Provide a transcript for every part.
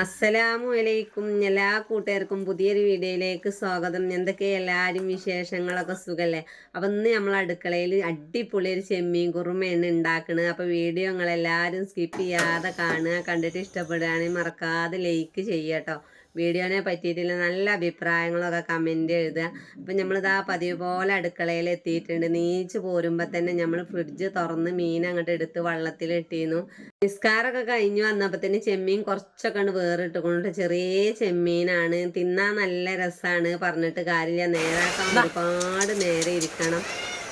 അസ്സലാമു അലൈക്കും എല്ലാ കൂട്ടുകാർക്കും പുതിയൊരു വീഡിയോയിലേക്ക് സ്വാഗതം. എന്തൊക്കെ എല്ലാവരും വിശേഷങ്ങളൊക്കെ സുഖല്ലേ? അപ്പം ഇന്ന് നമ്മൾ അടുക്കളയിൽ അടിപൊളി ഒരു ചെമ്മീൻ കുറുമയാണ് ഉണ്ടാക്കുന്നത് അപ്പോൾ വീഡിയോ നിങ്ങളെല്ലാവരും സ്കിപ്പ് ചെയ്യാതെ കാണുക. കണ്ടിട്ട് ഇഷ്ടപ്പെടുകയാണെങ്കിൽ മറക്കാതെ ലൈക്ക് ചെയ്യട്ടോ വീഡിയോനെ പറ്റിയിട്ടുള്ള നല്ല അഭിപ്രായങ്ങളൊക്കെ കമന്റ് എഴുതുക. അപ്പം നമ്മളിതാ പതിവ് പോലെ അടുക്കളയിൽ എത്തിയിട്ടുണ്ട്. നീച്ച് പോരുമ്പോൾ തന്നെ നമ്മൾ ഫ്രിഡ്ജ് തുറന്ന് മീൻ അങ്ങോട്ട് എടുത്ത് വള്ളത്തിലിട്ടിരുന്നു നിസ്കാരമൊക്കെ കഴിഞ്ഞു വന്നപ്പോൾ തന്നെ ചെമ്മീൻ കുറച്ചൊക്കെ ഉണ്ട് വേറിട്ട് കൊണ്ട് ചെറിയ ചെമ്മീനാണ്. തിന്നാൻ നല്ല രസമാണ് പറഞ്ഞിട്ട് കാര്യമില്ല. നേരാക്കാൻ ഒരുപാട് നേരെ ഇരിക്കണം.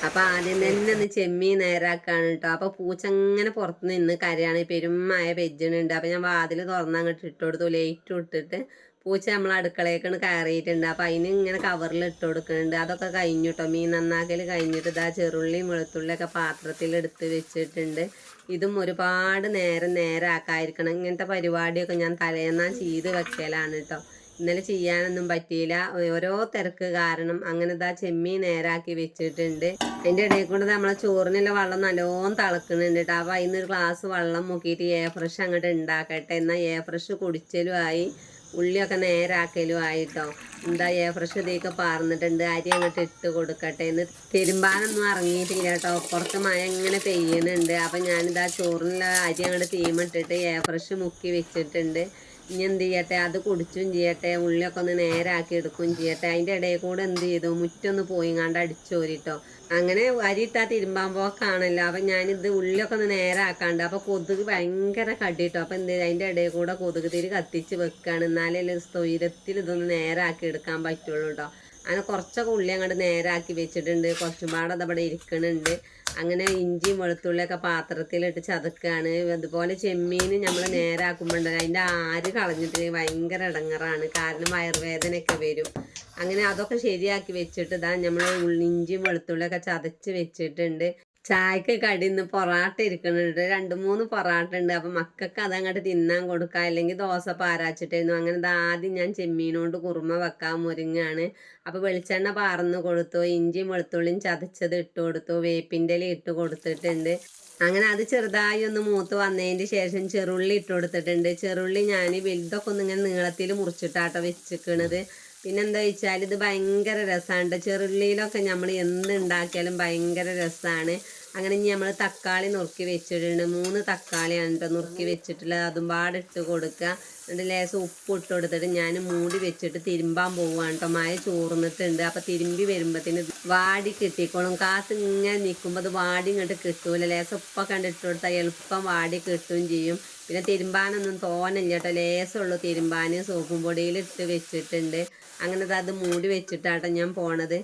അപ്പൊ ആദ്യം തന്നെ ഒന്ന് ചെമ്മീൻ നേരാക്കാണ് കേട്ടോ അപ്പൊ പൂച്ച അങ്ങനെ പുറത്ത് നിന്ന് കരയാണ്. പെരുമായ പെജ്ജണുണ്ട് അപ്പൊ ഞാൻ വാതിൽ തുറന്ന് അങ്ങോട്ട് ഇട്ട് കൊടുത്തു ലൈറ്റ് ഇട്ടിട്ട് പൂച്ച നമ്മൾ അടുക്കളയൊക്കെ കയറിയിട്ടുണ്ട്. അപ്പൊ അതിന് ഇങ്ങനെ കവറിൽ ഇട്ട് കൊടുക്കുന്നുണ്ട് അതൊക്കെ കഴിഞ്ഞു കേട്ടോ മീൻ നന്നാക്കൽ കഴിഞ്ഞിട്ട് ഇതാ ചെറുള്ളിയും വെളുത്തുള്ളിയൊക്കെ പാത്രത്തിൽ എടുത്ത് വെച്ചിട്ടുണ്ട്. ഇതും ഒരുപാട് നേരം നേരാക്കായിരിക്കണം. ഇങ്ങനത്തെ പരിപാടിയൊക്കെ ഞാൻ തലേന്നാ ചെയ്ത് വെക്കലാണ് കേട്ടോ ഇന്നലെ ചെയ്യാനൊന്നും പറ്റിയില്ല. ഓരോ തിരക്ക് കാരണം അങ്ങനെ ഇതാ ചെമ്മീൻ നേരാക്കി വെച്ചിട്ടുണ്ട്. അതിന്റെ ഇടയിൽ കൊണ്ട് നമ്മളെ ചോറിനുള്ള വെള്ളം നല്ലോണം തിളക്കുന്നുണ്ട് കേട്ടോ അപ്പോൾ അതിന് ഒരു ഗ്ലാസ് വെള്ളം മുക്കിയിട്ട് എ ഫ്രഷ് അങ്ങോട്ട് ഉണ്ടാക്കട്ടെ എന്നാൽ എ ഫ്രഷ് കുടിച്ചലും ആയി ഉള്ളിയൊക്കെ നേരാക്കലും ആയിട്ടോ എന്താ എ ഫ്രഷ് ഇതൊക്കെ പാർന്നിട്ടുണ്ട്. അരി അങ്ങോട്ട് ഇട്ട് കൊടുക്കട്ടെ. എന്ന് തിരുമ്പാനൊന്നും ഇറങ്ങിയിട്ടില്ല കേട്ടോ പുറത്ത് മഴ ഇങ്ങനെ പെയ്യുന്നുണ്ട്. അപ്പം ഞാനിതാ ചോറിനുള്ള അരി അങ്ങോട്ട് തീമിട്ടിട്ട് എ ഫ്രഷ് മുക്കി വെച്ചിട്ടുണ്ട്. ഇനി എന്ത് ചെയ്യട്ടെ? അത് കുടിച്ചും ചെയ്യട്ടെ ഉള്ളിയൊക്കെ ഒന്ന് നേരാക്കി എടുക്കുകയും ചെയ്യട്ടെ. അതിന്റെ ഇടയിൽ കൂടെ എന്ത് ചെയ്തു? മുറ്റൊന്ന് പോയിങ്ങാണ്ട് അടിച്ചോരിട്ടോ. അങ്ങനെ അരിയിട്ടാ തിരുമ്പാൻ പോക്കാണല്ലോ. അപ്പം ഞാനിത് ഉള്ളിയൊക്കെ ഒന്ന് നേരാക്കാണ്ട് അപ്പോൾ കൊതുക് ഭയങ്കര കടിട്ടോ. അപ്പം എന്ത് അതിന്റെ ഇടയിൽ കൂടെ കൊതുക് തിരി കത്തിച്ച് വെക്കുകയാണ് എന്നാലേ തൊയിരത്തിൽ ഇതൊന്ന് നേരാക്കി എടുക്കാൻ പറ്റുള്ളൂ കേട്ടോ അങ്ങനെ കുറച്ചൊക്കെ ഉള്ളി അങ്ങോട്ട് നേരാക്കി വെച്ചിട്ടുണ്ട്. കുറച്ചും പാടെ അതവിടെ ഇരിക്കണുണ്ട്. അങ്ങനെ ഇഞ്ചിയും വെളുത്തുള്ളിയൊക്കെ പാത്രത്തിലിട്ട് ചതക്കുകയാണ് അതുപോലെ ചെമ്മീൻ നമ്മൾ നേരാക്കുമ്പോണ്ട് അതിന്റെ ആര് കളഞ്ഞിട്ട് ഭയങ്കര ഇടങ്ങറാണ് കാരണം വയറുവേദനയൊക്കെ വരും. അങ്ങനെ അതൊക്കെ ശരിയാക്കി വെച്ചിട്ട് ഇതാ നമ്മൾ ഇഞ്ചിയും വെളുത്തുള്ളിയൊക്കെ ചതച്ച് വെച്ചിട്ടുണ്ട്. ചായക്ക് കടിന്ന് പൊറാട്ട ഇരിക്കുന്നുണ്ട് രണ്ട് മൂന്ന് പൊറാട്ട ഉണ്ട് അപ്പം മക്കൾക്ക് അതങ്ങോട്ട് തിന്നാൻ കൊടുക്കുക അല്ലെങ്കിൽ ദോശ പാരാച്ചിട്ടായിരുന്നു അങ്ങനെ ആദ്യം ഞാൻ ചെമ്മീനോണ്ട് കുറുമ വെക്കാൻ മുരിങ്ങാണ് അപ്പോൾ വെളിച്ചെണ്ണ പാർന്ന് കൊടുത്തു. ഇഞ്ചിയും വെളുത്തുള്ളിയും ചതച്ചത് ഇട്ട് കൊടുത്തു. വേപ്പിന്റെ ഇല ഇട്ട് കൊടുത്തിട്ടുണ്ട്. അങ്ങനെ അത് ചെറുതായി ഒന്ന് മൂത്ത് വന്നതിന്റെ ശേഷം ചെറുള്ളി ഇട്ട് കൊടുത്തിട്ടുണ്ട്. ചെറുള്ളി ഞാൻ വലുതൊക്കെ ഒന്ന് ഇങ്ങനെ നീളത്തിൽ മുറിച്ചിട്ടാട്ടോ വെച്ചിക്കണത്. പിന്നെന്താ വെച്ചാൽ ഇത് ഭയങ്കര രസമാണ് ചെറുള്ളിയിലൊക്കെ നമ്മൾ എന്ത് ഉണ്ടാക്കിയാലും ഭയങ്കര രസമാണ് അങ്ങനെ ഇനി നമ്മൾ തക്കാളി നുറുക്കി വെച്ചിട്ടുണ്ട്. മൂന്ന് തക്കാളിയാണ് കേട്ടോ നുറുക്കി വെച്ചിട്ടുള്ളത്. അതും പാടിട്ട് കൊടുക്കുക. എന്നിട്ട് ലേശം ഉപ്പ് ഇട്ട് കൊടുത്തിട്ട് ഞാൻ മൂടി വെച്ചിട്ട് തിരുമ്പാൻ പോവുകയാണ് കേട്ടോ മഴ ചോർന്നിട്ടുണ്ട്. അപ്പം തിരുമ്പി വരുമ്പോഴത്തേന് വാടി കിട്ടിക്കോളും. കാത്ത് ഇങ്ങനെ നിൽക്കുമ്പോൾ അത് വാടി ഇങ്ങോട്ട് കിട്ടൂല. ലേശം ഉപ്പൊക്കെ കണ്ടിട്ട് കൊടുത്താൽ എളുപ്പം വാടി കിട്ടുകയും ചെയ്യും. പിന്നെ തിരുമ്പാനൊന്നും തോന്നില്ല കേട്ടോ ലേസമുള്ളൂ തിരുമ്പാൻ സോപ്പും പൊടിയിൽ ഇട്ട് വെച്ചിട്ടുണ്ട്. അങ്ങനെ അത് മൂടി വെച്ചിട്ടാട്ടോ ഞാൻ പോണത്.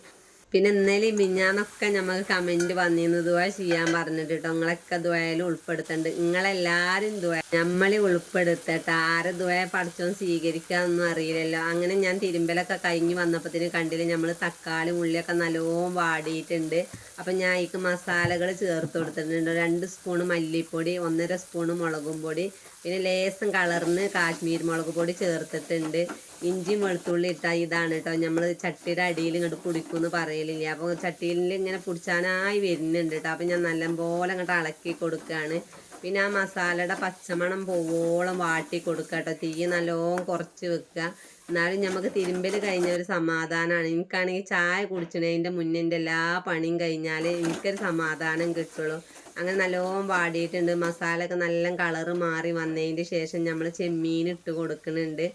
പിന്നെ ഇന്നലെ മിഞ്ഞാന്നൊക്കെ നമുക്ക് കമന്റ് വന്നിരുന്നു ദുവാ ചെയ്യാൻ പറഞ്ഞിട്ട് കേട്ടോ നിങ്ങളൊക്കെ ദുവയിൽ ഉൾപ്പെടുത്തുന്നുണ്ട് നിങ്ങളെല്ലാവരും ദുവ നമ്മളെ ഉൾപ്പെടുത്തട്ടെ. ആരെ ദുവ പഠിച്ചോ സ്വീകരിക്കാന്നൊന്നും അറിയില്ലല്ലോ. അങ്ങനെ ഞാൻ തിരുമ്പലൊക്കെ കഴിഞ്ഞ് വന്നപ്പോഴത്തേന് കണ്ടില്ല നമ്മൾ തക്കാളി ഉള്ളിയൊക്കെ നല്ലോണം വാടിയിട്ടുണ്ട്. അപ്പം ഞാൻ അതിക്ക് മസാലകൾ ചേർത്ത് കൊടുത്തിട്ടുണ്ട്. രണ്ട് സ്പൂണ് മല്ലിപ്പൊടി ഒന്നര സ്പൂണ് മുളകും പൊടി പിന്നെ ലേസം കളർന്ന് കാശ്മീർ മുളക് പൊടി ചേർത്തിട്ടുണ്ട്. ഇഞ്ചിയും വെളുത്തുള്ളി ഇട്ടാൽ ഇതാണ് കേട്ടോ. നമ്മൾ ചട്ടിയുടെ അടിയിൽ ഇങ്ങോട്ട് പിടിക്കുമെന്ന് പറയലില്ല. അപ്പോൾ ചട്ടിയിൽ ഇങ്ങനെ പിടിച്ചാനായി വരുന്നുണ്ട് കേട്ടോ. അപ്പോൾ ഞാൻ നല്ലപോലെ അങ്ങോട്ട് ഇളക്കി കൊടുക്കുകയാണ് പിന്നെ ആ മസാലയുടെ പച്ചമണം പോവോളം വാട്ടി കൊടുക്കുക കേട്ടോ. തീ നല്ലോണം കുറച്ച് വെക്കുക എന്നാലും നമുക്ക് തിരുമ്പൽ കഴിഞ്ഞ ഒരു സമാധാനമാണ് എനിക്കാണെങ്കിൽ ചായ കുടിച്ചതിന്റെ മുന്നേ എല്ലാ പണിയും കഴിഞ്ഞാൽ എനിക്കൊരു സമാധാനം കിട്ടുള്ളൂ. അങ്ങനെ നല്ലോണം വാടിയിട്ടുണ്ട്. മസാലയൊക്കെ നല്ല കളറ് മാറി വന്നതിന്റെ ശേഷം നമ്മൾ ചെമ്മീൻ ഇട്ട് കൊടുക്കുന്നുണ്ട്.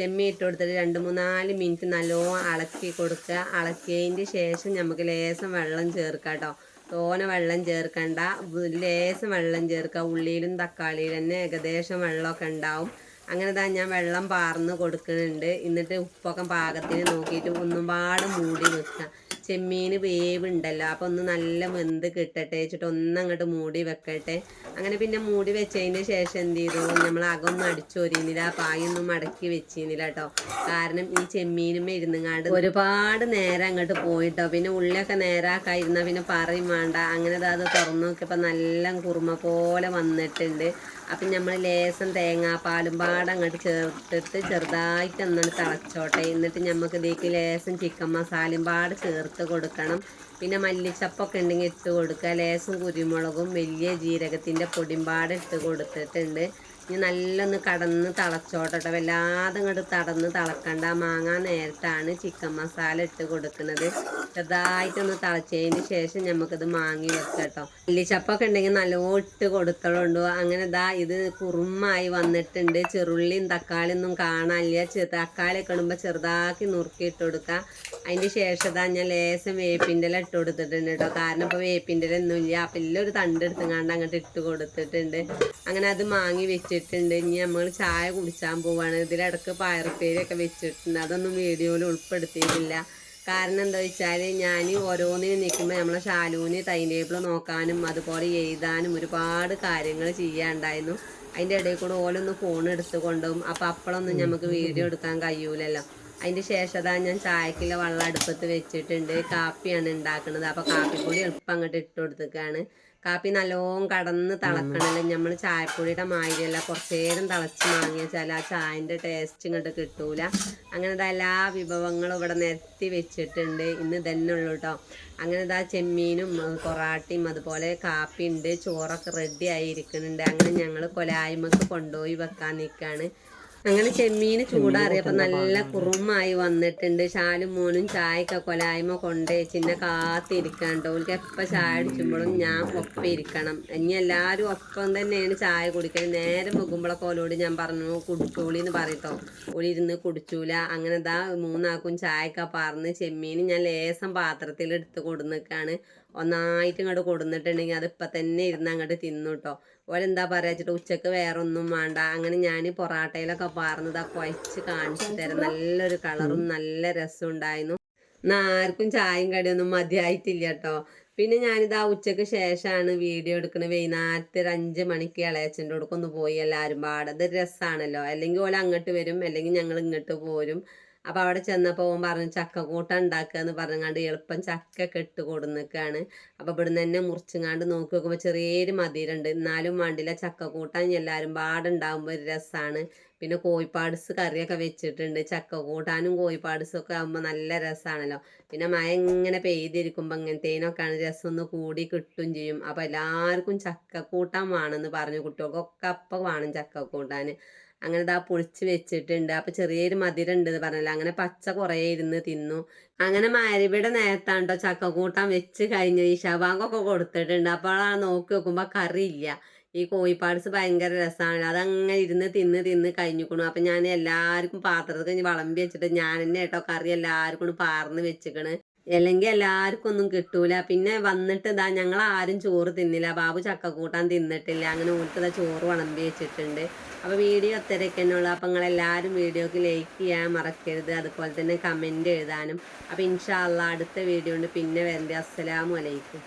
ചെമ്മീൻ ഇട്ട് കൊടുത്തിട്ട് രണ്ട് മൂന്നാൽ മിനിറ്റ് നല്ലോണം ഇളക്കി കൊടുക്കുക. ഇളക്കിയതിന്റെ ശേഷം നമുക്ക് ലേശം വെള്ളം ചേർക്കാം കേട്ടോ. തോനെ വെള്ളം ചേർക്കണ്ട. ലേശം വെള്ളം ചേർക്കുക. ഉള്ളിയിലും തക്കാളിയിലും തന്നെ ഏകദേശം വെള്ളമൊക്കെ ഉണ്ടാവും. അങ്ങനെ തന്നെ ഞാൻ വെള്ളം പാർന്ന് കൊടുക്കുന്നുണ്ട്. എന്നിട്ട് ഉപ്പൊക്കെ പാകത്തിന് നോക്കിയിട്ട് ഒന്നും പാട് മൂടി വെക്കുക. ചെമ്മീൻ വേവ് ഉണ്ടല്ലോ അപ്പോൾ ഒന്ന് നല്ല വെന്ത് കിട്ടട്ടെ വെച്ചിട്ട് ഒന്നങ്ങോട്ട് മൂടി വെക്കട്ടെ. അങ്ങനെ പിന്നെ മൂടി വെച്ചതിന് ശേഷം എന്ത് ചെയ്തു? നമ്മൾ അകമൊന്നും അടിച്ചൊരിയുന്നില്ല പായൊന്നും മടക്കി വെച്ചിരുന്നില്ല കേട്ടോ. കാരണം ഈ ചെമ്മീനും ഇരുന്നുങ്ങാണ്ട് ഒരുപാട് നേരം അങ്ങോട്ട് പോയിട്ടോ. പിന്നെ ഉള്ളിയൊക്കെ നേരാക്കായിരുന്ന പിന്നെ പറയും വേണ്ട. അങ്ങനെ അത് തുറന്നു നോക്കിയപ്പോൾ നല്ല കുറുമ പോലെ വന്നിട്ടുണ്ട്. അപ്പം നമ്മൾ ലേസം തേങ്ങാപ്പാലും പാടം അങ്ങോട്ട് ചേർത്തിട്ട് ചെറുതായിട്ട് ഒന്നാണ് തിളച്ചോട്ടെ. എന്നിട്ട് നമുക്ക് ഇതിലേക്ക് ലേസം ചിക്കൻ മസാലയും പാട് ചേർത്ത് കൊടുക്കണം. പിന്നെ മല്ലിച്ചപ്പൊക്കെ ഉണ്ടെങ്കിൽ ഇട്ട് കൊടുക്കുക ലേസം കുരുമുളകും വലിയ ജീരകത്തിന്റെ പൊടിയും പാടെ ഇട്ട് കൊടുത്തിട്ടുണ്ട്. ഇനി നല്ലൊന്ന് കടന്ന് തിളച്ചോട്ടെ വല്ലാതെ ഇങ്ങോട്ട് തടന്ന് തിളക്കണ്ട. മാങ്ങ നേരത്താണ് ചിക്കൻ മസാല ഇട്ട് കൊടുക്കുന്നത്. ചെറുതായിട്ടൊന്ന് തിളച്ചതിന് ശേഷം നമുക്കിത് മാങ്ങി വെക്കാം കേട്ടോ മല്ലിച്ചപ്പൊക്കെ ഉണ്ടെങ്കിൽ നല്ലോണം ഇട്ട് കൊടുത്തോളുണ്ടു അങ്ങനെ ദാ ഇത് കുറുമായി വന്നിട്ടുണ്ട്. ചെറുള്ളിയും തക്കാളിയും ഒന്നും കാണാനില്ല. തക്കാളി തക്കാളിയൊക്കെ ഇടുമ്പോൾ ചെറുതാക്കി നുറുക്കി ഇട്ട് കൊടുക്കുക അതിന്റെ ശേഷം ദാ ഞാൻ ലേശം വേപ്പിന്റെ ഇല ഇട്ട് കൊടുത്തിട്ടുണ്ട് കേട്ടോ. കാരണം ഇപ്പോൾ വേപ്പിന്റെ ഇല ഒന്നും ഇല്ല. അപ്പം എല്ലാം ഒരു തണ്ട് എടുത്തുങ്ങാണ്ട് അങ്ങോട്ട് ഇട്ട് കൊടുത്തിട്ടുണ്ട്. അങ്ങനെ അത് മാങ്ങി വെച്ചിട്ടുണ്ട്. ഇനി നമ്മൾ ചായ കുടിച്ചാൻ പോവാണ്. ഇതിലിടക്ക് പയറുപ്പേരിയൊക്കെ വെച്ചിട്ടുണ്ട്. അതൊന്നും വീഡിയോയിൽ ഉൾപ്പെടുത്തിയിട്ടില്ല. കാരണം എന്താ വെച്ചാൽ ഞാൻ ഓരോന്നിനും നിൽക്കുമ്പോൾ നമ്മളെ ഷാലൂന് ടൈം ടേബിൾ നോക്കാനും അതുപോലെ എഴുതാനും ഒരുപാട് കാര്യങ്ങൾ ചെയ്യാനുണ്ടായിരുന്നു. അതിന്റെ ഇടയിൽ കൂടെ ഓലൊന്ന് ഫോൺ എടുത്ത് കൊണ്ടുപോകും. അപ്പോൾ അപ്പോഴൊന്നും നമുക്ക് വീഡിയോ എടുക്കാൻ കഴിയൂലല്ലോ. അതിന്റെ ശേഷം അതാ ഞാൻ ചായക്കുള്ള വെള്ളം അടുപ്പത്ത് വെച്ചിട്ടുണ്ട്. കാപ്പിയാണ് ഉണ്ടാക്കുന്നത്. അപ്പോൾ കാപ്പിപ്പൊടി എളുപ്പം അങ്ങോട്ട് ഇട്ട് കൊടുത്തേക്കാണ്. കാപ്പി നല്ലോണം കടന്ന് തിളക്കണമല്ലോ നമ്മൾ ചായപ്പൊടിയുടെ മാതിരിയല്ല. കുറച്ച് നേരം തിളച്ച് വാങ്ങിയാൽ ആ ചായന്റെ ടേസ്റ്റ് ഇങ്ങോട്ട് കിട്ടൂല. അങ്ങനെ ദാ എല്ലാ വിഭവങ്ങളും ഇവിടെ നിരത്തി വെച്ചിട്ടുണ്ട്. ഇന്ന് തന്നെ ഉള്ളൂ കേട്ടോ അങ്ങനെ ആ ചെമ്മീനും പൊറാട്ടയും അതുപോലെ കാപ്പി ഉണ്ട്. ചോറൊക്കെ റെഡി ആയിരിക്കുന്നുണ്ട് അങ്ങനെ ഞങ്ങൾ കൊലായ്മക്ക് കൊണ്ടുപോയി വെക്കാൻ നിൽക്കുകയാണ് അങ്ങനെ ചെമ്മീന് ചൂടാറിയപ്പോൾ നല്ല കുറുമായി വന്നിട്ടുണ്ട്. ശാലും മോനും ചായക്ക കൊലായ്മ കൊണ്ടേ ചിന്ന കാത്തിരിക്കാണ്ട്. ഓൾക്ക് എപ്പോ ചായ അടിക്കുമ്പോഴും ഞാൻ ഒപ്പം ഇരിക്കണം. ഇനി എല്ലാവരും ഒപ്പം തന്നെയാണ് ചായ കുടിക്കുന്നത് നേരെ വെക്കുമ്പോഴൊക്കെ ഓലോട് ഞാൻ പറഞ്ഞു കുടിച്ചോളി എന്ന് പറയട്ടോ. ഓളി ഇരുന്ന് കുടിച്ചൂല. അങ്ങനെ ദാ മൂന്നാക്കും ചായക്ക പറഞ്ഞ് ചെമ്മീൻ ഞാൻ ലേസം പാത്രത്തിൽ എടുത്ത് കൊടുന്നിക്കാണ്. ഒന്നായിട്ട് ഇങ്ങോട്ട് കൊടുന്നിട്ടുണ്ടെങ്കിൽ അത് ഇപ്പം തന്നെ ഇരുന്ന് അങ്ങോട്ട് തിന്നു കേട്ടോ ഓരെന്താ പറയുക വെച്ചിട്ട് ഉച്ചയ്ക്ക് വേറെ ഒന്നും വേണ്ട. അങ്ങനെ ഞാൻ പൊറാട്ടയിലൊക്കെ പാർന്നത് ആ കുഴച്ച് കാണിച്ചു തരാം. നല്ലൊരു കളറും നല്ല രസം ഉണ്ടായിരുന്നു. ആർക്കും ചായയും കടിയൊന്നും മതിയായിട്ടില്ല കേട്ടോ. പിന്നെ ഞാനിതാ ഉച്ചയ്ക്ക് ശേഷമാണ് വീഡിയോ എടുക്കുന്നത് വൈകുന്നേരത്തെ ഒരു അഞ്ച് മണിക്ക് ഇളയച്ചന്റെ അടുക്ക് ഒന്ന് പോയി എല്ലാവരും പാടത് രസമാണല്ലോ അല്ലെങ്കിൽ ഓല അങ്ങോട്ട് വരും അല്ലെങ്കിൽ ഞങ്ങൾ ഇങ്ങോട്ട് പോരും. അപ്പോൾ അവിടെ ചെന്നപ്പോൾ ഓൻ പറഞ്ഞു ചക്ക കൂട്ട ഉണ്ടാക്കുക എന്ന് പറഞ്ഞാണ്ട് എളുപ്പം ചക്ക ഒക്കെ ഇട്ട് കൊടുന്നിക്കാണ്. അപ്പോൾ ഇവിടുന്ന് തന്നെ മുറിച്ചുങ്ങാണ്ട് നോക്കി നോക്കുമ്പോൾ ചെറിയൊരു മധുരമുണ്ട് എന്നാലും വേണ്ടില്ല ചക്ക കൂട്ടാൻ എല്ലാവരും പാടുണ്ടാകുമ്പോൾ ഒരു രസമാണ് പിന്നെ കോഴിപ്പാട്സ് കറിയൊക്കെ വെച്ചിട്ടുണ്ട്. ചക്ക കൂട്ടാനും കോഴിപ്പാട്സും ഒക്കെ ആകുമ്പോൾ നല്ല രസമാണല്ലോ പിന്നെ മഴ ഇങ്ങനെ പെയ്തിരിക്കുമ്പോൾ ഇങ്ങനത്തേനൊക്കെയാണ് രസം ഒന്ന് കൂടി കിട്ടും ചെയ്യും. അപ്പോൾ എല്ലാവർക്കും ചക്ക കൂട്ടാൻ വേണമെന്ന് പറഞ്ഞു. കുട്ടികൾക്കൊക്കെ അപ്പം വേണം ചക്കക്കൂട്ടാൻ അങ്ങനെ ഇതാ പൊളിച്ച് വെച്ചിട്ടുണ്ട്. അപ്പോൾ ചെറിയൊരു മധുരം ഉണ്ട് എന്ന് പറഞ്ഞല്ലോ അങ്ങനെ പച്ച കുറേ ഇരുന്ന് തിന്നു. അങ്ങനെ മാരിവിടെ നേരത്താണ്ടോ ചക്കക്കൂട്ടാൻ വെച്ച് കഴിഞ്ഞ് ഈ ശവാങ്കൊക്കെ കൊടുത്തിട്ടുണ്ട്. അപ്പോൾ ആ നോക്കി നോക്കുമ്പോൾ കറിയില്ല. ഈ കോഴിപ്പാട്സ് ഭയങ്കര രസമാണ് അതങ്ങനെ ഇരുന്ന് തിന്ന് തിന്ന് കഴിഞ്ഞിക്കണു. അപ്പം ഞാൻ എല്ലാവർക്കും പാത്രത്തിൽ വിളമ്പി വെച്ചിട്ട് ഞാൻ തന്നെ കേട്ടോ കറി എല്ലാവർക്കും പാർന്ന് വെച്ചിക്കണ്. അല്ലെങ്കിൽ എല്ലാവർക്കും ഒന്നും കിട്ടൂല. പിന്നെ വന്നിട്ട് ഇതാ ഞങ്ങൾ ആരും ചോറ് തിന്നില്ല. ബാബു ചക്കക്കൂട്ടാൻ തിന്നിട്ടില്ല. അങ്ങനെ ഓർക്ക് ഇതാ ചോറ് വിളമ്പി വെച്ചിട്ടുണ്ട്. അപ്പോൾ വീഡിയോ അത്രയൊക്കെ ഉള്ളൂ. അപ്പം നിങ്ങളെല്ലാവരും വീഡിയോക്ക് ലൈക്ക് ചെയ്യാൻ മറക്കരുത്. അതുപോലെ തന്നെ കമന്റ് എഴുതാനും. അപ്പോൾ അള്ളാ അടുത്ത വീഡിയോ ഉണ്ട്. പിന്നെ വരണ്ടേ. അസ്സലാമു അലൈക്കും.